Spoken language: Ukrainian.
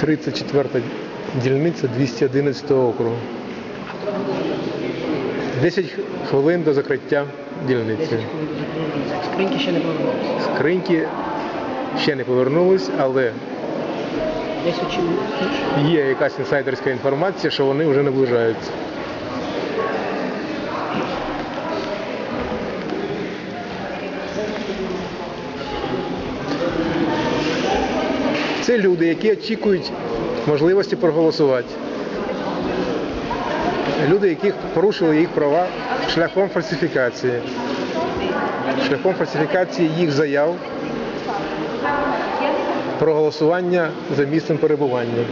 34 дільниця 211 округу. 10 хвилин до закриття дільниці. Скриньки ще не повернулися. Скриньки ще не повернулись, але є якась інсайдерська інформація, що вони вже наближаються. це люди, які очікують можливості проголосувати. Люди, які порушили їх права шляхом фальсифікації, шляхом фальсифікації їх заяв про голосування за місцем перебування.